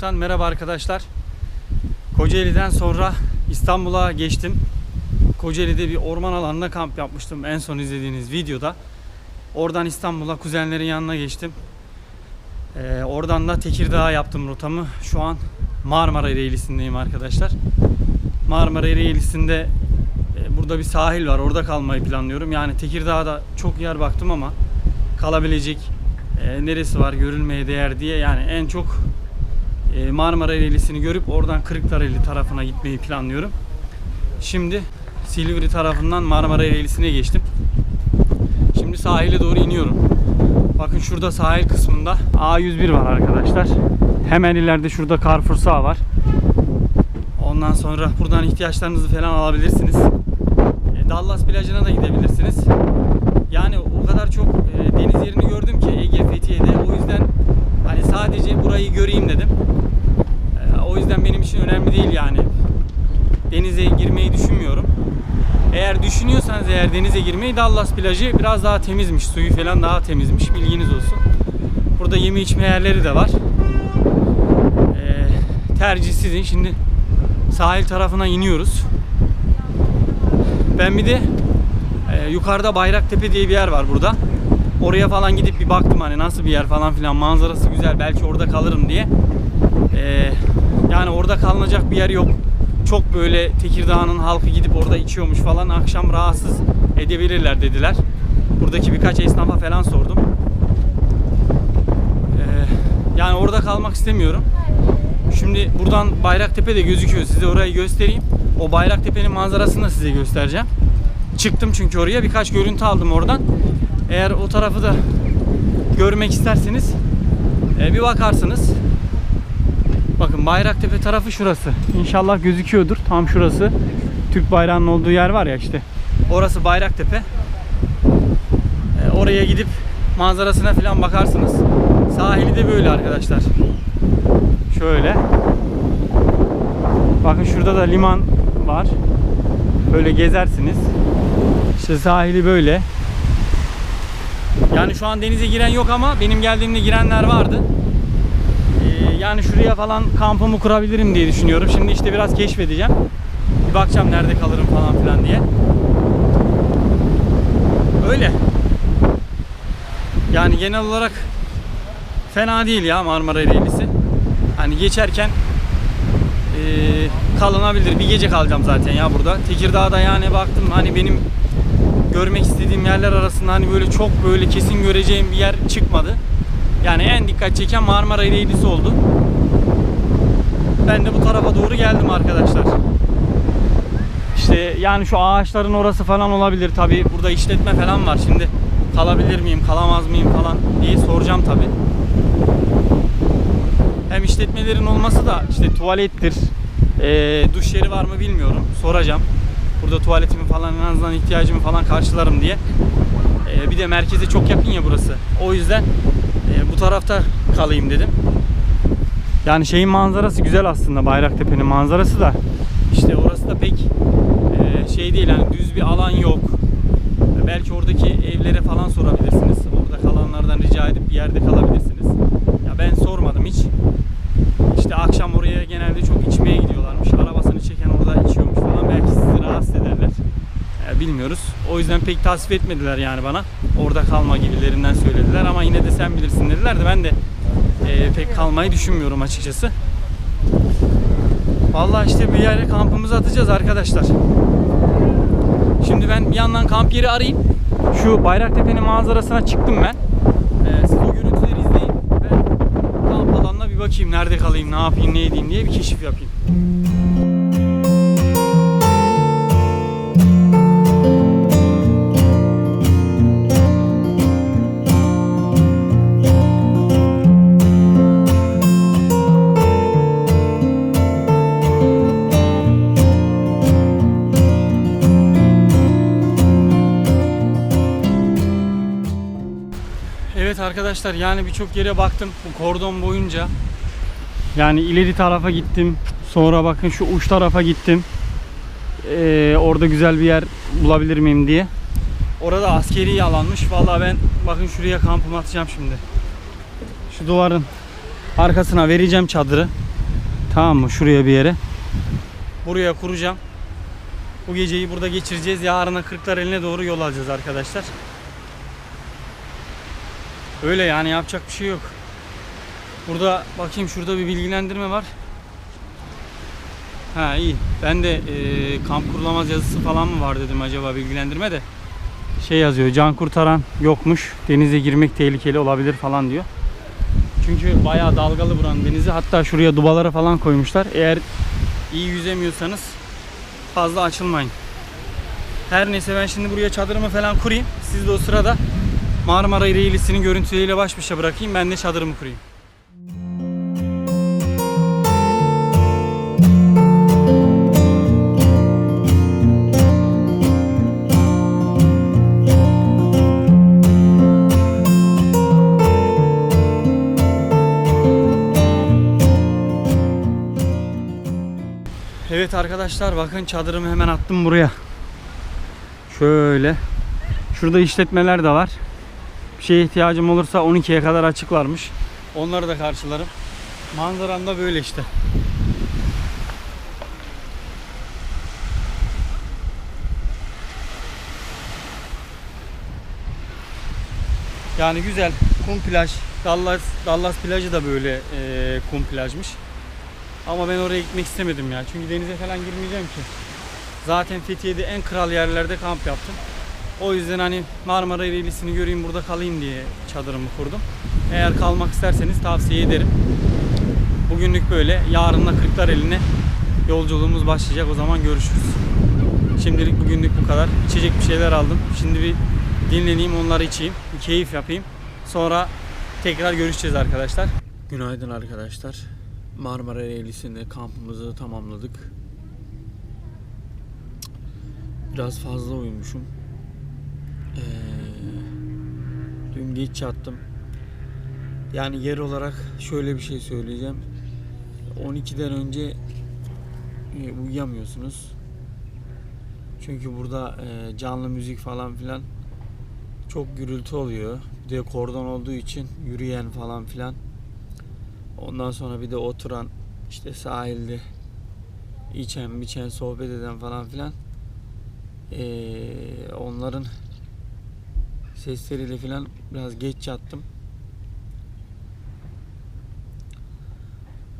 Vlogtan merhaba arkadaşlar. Kocaeli'den sonra İstanbul'a geçtim. Kocaeli'de bir orman alanında kamp yapmıştım en son izlediğiniz videoda. Oradan İstanbul'a kuzenlerin yanına geçtim. Ee, oradan da Tekirdağ'a yaptım rotamı. Şu an Marmara Reylisi'ndeyim arkadaşlar. Marmara Reylisi'nde e, burada bir sahil var. Orada kalmayı planlıyorum. Yani Tekirdağ'da çok yer baktım ama kalabilecek e, neresi var görülmeye değer diye yani en çok Marmara Reylisi'ni görüp oradan Kırıklareli tarafına gitmeyi planlıyorum. Şimdi Silivri tarafından Marmara Reylisi'ne geçtim. Şimdi sahile doğru iniyorum. Bakın şurada sahil kısmında A101 var arkadaşlar. Hemen ileride şurada Carrefour sağ var. Ondan sonra buradan ihtiyaçlarınızı falan alabilirsiniz. E, Dallas plajına da gidebilirsiniz. Yani o kadar çok e, deniz yerini gördüm ki Ege Fethiye'de. O yüzden hani sadece burayı göreyim dedim. E, o yüzden benim için önemli değil yani. Denize girmeyi düşünmüyorum. Eğer düşünüyorsanız eğer denize girmeyi Dallas plajı biraz daha temizmiş. Suyu falan daha temizmiş. Bilginiz olsun. Burada yeme içme yerleri de var. E, tercih sizin. Şimdi sahil tarafına iniyoruz. Ben bir de ee, yukarıda Bayraktepe diye bir yer var burada. Oraya falan gidip bir baktım hani nasıl bir yer falan filan manzarası güzel belki orada kalırım diye. Ee, yani orada kalınacak bir yer yok. Çok böyle Tekirdağ'ın halkı gidip orada içiyormuş falan akşam rahatsız edebilirler dediler. Buradaki birkaç esnafa falan sordum. Ee, yani orada kalmak istemiyorum. Şimdi buradan Bayraktepe de gözüküyor. Size orayı göstereyim. O Bayraktepe'nin manzarasını da size göstereceğim. Çıktım çünkü oraya birkaç görüntü aldım oradan. Eğer o tarafı da görmek isterseniz e, bir bakarsınız. Bakın Bayraktepe tarafı şurası. İnşallah gözüküyordur. Tam şurası. Türk bayrağının olduğu yer var ya işte. Orası Bayraktepe. E, oraya gidip manzarasına falan bakarsınız. Sahili de böyle arkadaşlar. Şöyle. Bakın şurada da liman var. Böyle gezersiniz. İşte sahili böyle. Yani şu an denize giren yok ama benim geldiğimde girenler vardı. Ee, yani şuraya falan kampımı kurabilirim diye düşünüyorum. Şimdi işte biraz keşfedeceğim. Bir bakacağım nerede kalırım falan filan diye. Öyle. Yani genel olarak fena değil ya Marmara Reylisi. Hani geçerken eee kalınabilir. Bir gece kalacağım zaten ya burada. Tekirdağ'da yani baktım hani benim görmek istediğim yerler arasında hani böyle çok böyle kesin göreceğim bir yer çıkmadı. Yani en dikkat çeken Marmara Reylisi oldu. Ben de bu tarafa doğru geldim arkadaşlar. İşte yani şu ağaçların orası falan olabilir tabi. Burada işletme falan var. Şimdi kalabilir miyim, kalamaz mıyım falan diye soracağım tabi. Hem işletmelerin olması da işte tuvalettir, e, duş yeri var mı bilmiyorum. Soracağım. Burada tuvaletimi falan en azından ihtiyacımı falan karşılarım diye. E, bir de merkeze çok yakın ya burası. O yüzden e, bu tarafta kalayım dedim. Yani şeyin manzarası güzel aslında Bayraktepe'nin manzarası da. İşte orası da pek e, şey değil yani düz bir alan yok. Belki oradaki evlere falan sorabilirsiniz. Orada kalanlardan rica edip bir yerde kalabilirsiniz. Ya ben sormadım hiç. İşte akşam oraya genelde çok içmeye gidiyorlarmış. Arabasını çeken orada içiyormuş falan. Belki sizi rahatsız ederler. Bilmiyoruz. O yüzden pek tasvip etmediler yani bana. Orada kalma gibilerinden söylediler ama yine de sen bilirsin dediler de ben de e, pek kalmayı düşünmüyorum açıkçası. Vallahi işte bir yere kampımızı atacağız arkadaşlar. Şimdi ben bir yandan kamp yeri arayayım. Şu Bayraktepe'nin manzarasına çıktım ben. Ee, siz o görüntüleri izleyin. Ben kamp alanına bir bakayım. Nerede kalayım, ne yapayım, ne edeyim diye bir keşif yapayım. Arkadaşlar yani birçok yere baktım bu kordon boyunca. Yani ileri tarafa gittim. Sonra bakın şu uç tarafa gittim. Ee, orada güzel bir yer bulabilir miyim diye. Orada askeri alanmış. Vallahi ben bakın şuraya kampımı atacağım şimdi. Şu duvarın arkasına vereceğim çadırı. Tamam mı? Şuraya bir yere. Buraya kuracağım. Bu geceyi burada geçireceğiz. Yarına Kırklareli'ne doğru yol alacağız arkadaşlar. Öyle yani yapacak bir şey yok. Burada bakayım şurada bir bilgilendirme var. Ha iyi. Ben de e, kamp kurulamaz yazısı falan mı var dedim acaba bilgilendirme de. Şey yazıyor can kurtaran yokmuş. Denize girmek tehlikeli olabilir falan diyor. Çünkü bayağı dalgalı buranın denizi. Hatta şuraya dubalara falan koymuşlar. Eğer iyi yüzemiyorsanız fazla açılmayın. Her neyse ben şimdi buraya çadırımı falan kurayım. Siz de o sırada Marmara Reilisi'nin görüntüleriyle baş başa bırakayım. Ben de çadırımı kurayım. Evet arkadaşlar bakın çadırımı hemen attım buraya. Şöyle. Şurada işletmeler de var. Şeye ihtiyacım olursa 12'ye kadar açıklarmış. Onları da karşılarım. Manzaram da böyle işte. Yani güzel kum plaj. Dallas Dallas plajı da böyle e, kum plajmış. Ama ben oraya gitmek istemedim ya. Çünkü denize falan girmeyeceğim ki. Zaten Fethiye'de en kral yerlerde kamp yaptım. O yüzden hani Marmara Ereğlisi'ni göreyim burada kalayım diye çadırımı kurdum. Eğer kalmak isterseniz tavsiye ederim. Bugünlük böyle. Yarınla Kırklareli'ne yolculuğumuz başlayacak. O zaman görüşürüz. Şimdilik bugünlük bu kadar. İçecek bir şeyler aldım. Şimdi bir dinleneyim onları içeyim. Bir keyif yapayım. Sonra tekrar görüşeceğiz arkadaşlar. Günaydın arkadaşlar. Marmara Ereğlisi'nde kampımızı tamamladık. Biraz fazla uyumuşum. Ee, dün geç yattım. Yani yer olarak şöyle bir şey söyleyeceğim. 12'den önce e, uyuyamıyorsunuz. Çünkü burada e, canlı müzik falan filan çok gürültü oluyor. Bir de kordon olduğu için yürüyen falan filan. Ondan sonra bir de oturan işte sahilde içen biçen sohbet eden falan filan ee, onların sesleriyle filan biraz geç yattım.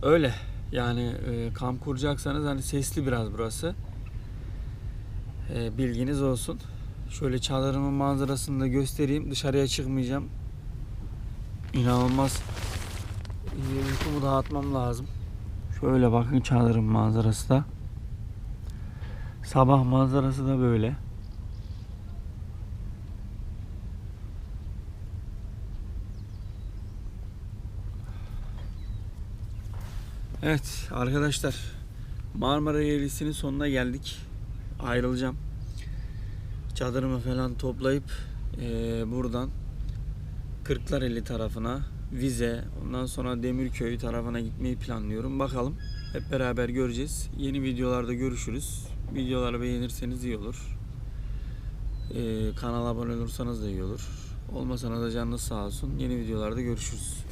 Öyle yani e, kamp kuracaksanız hani sesli biraz burası. E, bilginiz olsun. Şöyle çadırımın manzarasını da göstereyim. Dışarıya çıkmayacağım. İnanılmaz e, uykumu dağıtmam lazım. Şöyle bakın çadırın manzarası da. Sabah manzarası da böyle. Evet arkadaşlar Marmara Yeğlisi'nin sonuna geldik. Ayrılacağım. Çadırımı falan toplayıp eee, buradan Kırklareli tarafına Vize ondan sonra Demirköy tarafına gitmeyi planlıyorum. Bakalım hep beraber göreceğiz. Yeni videolarda görüşürüz. Videoları beğenirseniz iyi olur. Ee, kanala abone olursanız da iyi olur. Olmasanız da canınız sağ olsun. Yeni videolarda görüşürüz.